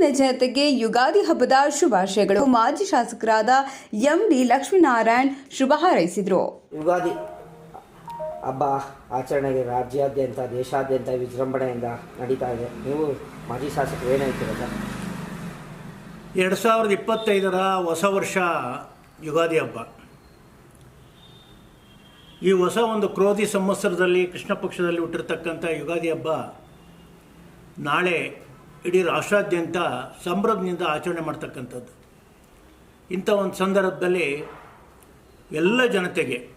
ಗ್ರಾಮೀಣ ಜನತೆಗೆ ಯುಗಾದಿ ಹಬ್ಬದ ಶುಭಾಶಯಗಳು. ಮಾಜಿ ಶಾಸಕರಾದ ಎಂ ಡಿ ಲಕ್ಷ್ಮೀನಾರಾಯಣ್ ಶುಭ ಹಾರೈಸಿದರು. ಯುಗಾದಿ ಹಬ್ಬ ಆಚರಣೆಗೆ ರಾಜ್ಯಾದ್ಯಂತ ದೇಶಾದ್ಯಂತ ವಿಜೃಂಭಣೆಯಿಂದ ನಡೀತಾ ಇದೆ. ನೀವು ಮಾಜಿ ಶಾಸಕರು ಏನಾಯ್ತೀರ ಸರ್? ಎರಡು ಸಾವಿರದ ಇಪ್ಪತ್ತೈದರ ಹೊಸ ವರ್ಷ ಯುಗಾದಿ ಹಬ್ಬ. ಈ ಹೊಸ ಒಂದು ಕ್ರೋಧಿ ಸಂವತ್ಸರದಲ್ಲಿ ಕೃಷ್ಣ ಪಕ್ಷದಲ್ಲಿ ಹುಟ್ಟಿರ್ತಕ್ಕಂಥ ಯುಗಾದಿ ಹಬ್ಬ ನಾಳೆ ಇಡೀ ರಾಷ್ಟ್ರಾದ್ಯಂತ ಸಂಭ್ರಮದಿಂದ ಆಚರಣೆ ಮಾಡ್ತಕ್ಕಂಥದ್ದು. ಇಂಥ ಒಂದು ಸಂದರ್ಭದಲ್ಲಿ ಎಲ್ಲ ಜನತೆಗೆ,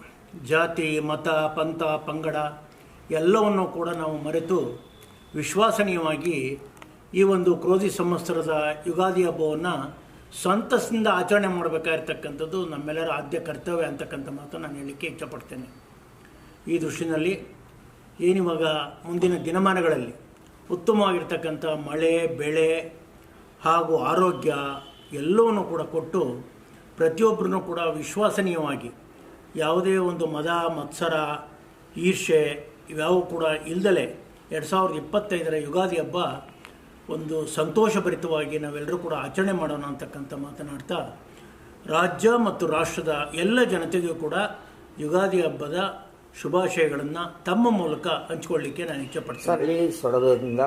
ಜಾತಿ, ಮತ, ಪಂಥ, ಪಂಗಡ ಎಲ್ಲವನ್ನು ಕೂಡ ನಾವು ಮರೆತು ವಿಶ್ವಾಸನೀಯವಾಗಿ ಈ ಒಂದು ಕ್ರೋಧಿ ಸಂವತ್ಸರದ ಯುಗಾದಿ ಹಬ್ಬವನ್ನು ಸಂತಸದಿಂದ ಆಚರಣೆ ಮಾಡಬೇಕಾಗಿರ್ತಕ್ಕಂಥದ್ದು ನಮ್ಮೆಲ್ಲರ ಆದ್ಯ ಕರ್ತವ್ಯ ಅಂತಕ್ಕಂಥ ಮಾತು ನಾನು ಹೇಳಲಿಕ್ಕೆ ಇಚ್ಛಪಡ್ತೇನೆ. ಈ ದೃಷ್ಟಿನಲ್ಲಿ ಏನಿವಾಗ ಮುಂದಿನ ದಿನಮಾನಗಳಲ್ಲಿ ಉತ್ತಮವಾಗಿರ್ತಕ್ಕಂಥ ಮಳೆ, ಬೆಳೆ ಹಾಗೂ ಆರೋಗ್ಯ ಎಲ್ಲವನ್ನು ಕೂಡ ಕೊಟ್ಟು ಪ್ರತಿಯೊಬ್ಬರನ್ನು ಕೂಡ ವಿಶ್ವಾಸನೀಯವಾಗಿ ಯಾವುದೇ ಒಂದು ಮದ, ಮತ್ಸರ ಈರ್ಷೆ ಇವ್ಯಾವು ಕೂಡ ಇಲ್ದಲೆ ಎರಡು ಸಾವಿರದ ಇಪ್ಪತ್ತೈದರ ಯುಗಾದಿ ಹಬ್ಬ ಒಂದು ಸಂತೋಷಭರಿತವಾಗಿ ನಾವೆಲ್ಲರೂ ಕೂಡ ಆಚರಣೆ ಮಾಡೋಣ ಅಂತಕ್ಕಂಥ ಮಾತನಾಡ್ತಾ ರಾಜ್ಯ ಮತ್ತು ರಾಷ್ಟ್ರದ ಎಲ್ಲ ಜನತೆಗೂ ಕೂಡ ಯುಗಾದಿ ಹಬ್ಬದ ಶುಭಾಶಯಗಳನ್ನು ತಮ್ಮ ಮೂಲಕ ಹಂಚ್ಕೊಳ್ಳಿಕ್ಕೆ ನಾನು ಇಚ್ಛೆಪಡ್ತೀನಿ. ಸರ್ ಹಳ್ಳಿ ಸೊರಗದಿಂದ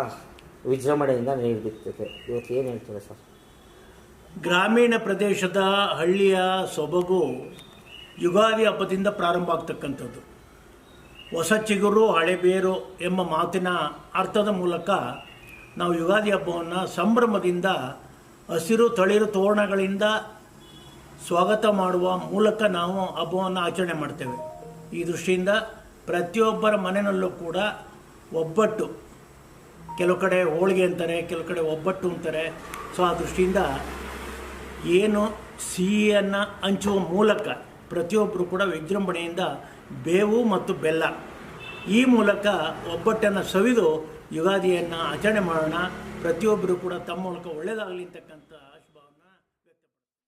ವಿಜೃಂಭಣೆಯಿಂದ ನೀಡುತ್ತದೆ ಇವತ್ತು ಏನು ಹೇಳ್ತಾರೆ ಸರ್? ಗ್ರಾಮೀಣ ಪ್ರದೇಶದ ಹಳ್ಳಿಯ ಸೊಬಗು ಯುಗಾದಿ ಹಬ್ಬದಿಂದ ಪ್ರಾರಂಭ ಆಗ್ತಕ್ಕಂಥದ್ದು. ಹೊಸ ಚಿಗುರು ಹಳೆಬೇರು ಎಂಬ ಮಾತಿನ ಅರ್ಥದ ಮೂಲಕ ನಾವು ಯುಗಾದಿ ಹಬ್ಬವನ್ನು ಸಂಭ್ರಮದಿಂದ ಹಸಿರು ತಳಿರು ತೋರಣಗಳಿಂದ ಸ್ವಾಗತ ಮಾಡುವ ಮೂಲಕ ನಾವು ಹಬ್ಬವನ್ನು ಆಚರಣೆ ಮಾಡ್ತೇವೆ. ಈ ದೃಷ್ಟಿಯಿಂದ ಪ್ರತಿಯೊಬ್ಬರ ಮನೆಯಲ್ಲೂ ಕೂಡ ಒಬ್ಬಟ್ಟು, ಕೆಲವು ಕಡೆ ಹೋಳಿಗೆ ಅಂತಾರೆ, ಕೆಲವು ಕಡೆ ಒಬ್ಬಟ್ಟು ಅಂತಾರೆ. ಸೊ ಆ ದೃಷ್ಟಿಯಿಂದ ಏನು ಸಿಹಿಯನ್ನು ಹಂಚುವ ಮೂಲಕ ಪ್ರತಿಯೊಬ್ಬರು ಕೂಡ ವಿಜೃಂಭಣೆಯಿಂದ ಬೇವು ಮತ್ತು ಬೆಲ್ಲ, ಈ ಮೂಲಕ ಒಬ್ಬಟ್ಟನ್ನು ಸವಿದು ಯುಗಾದಿಯನ್ನು ಆಚರಣೆ ಮಾಡೋಣ. ಪ್ರತಿಯೊಬ್ಬರು ಕೂಡ ತಮ್ಮ ಮೂಲಕ ಒಳ್ಳೆಯದಾಗಲಿ ಅಂತಕ್ಕಂಥ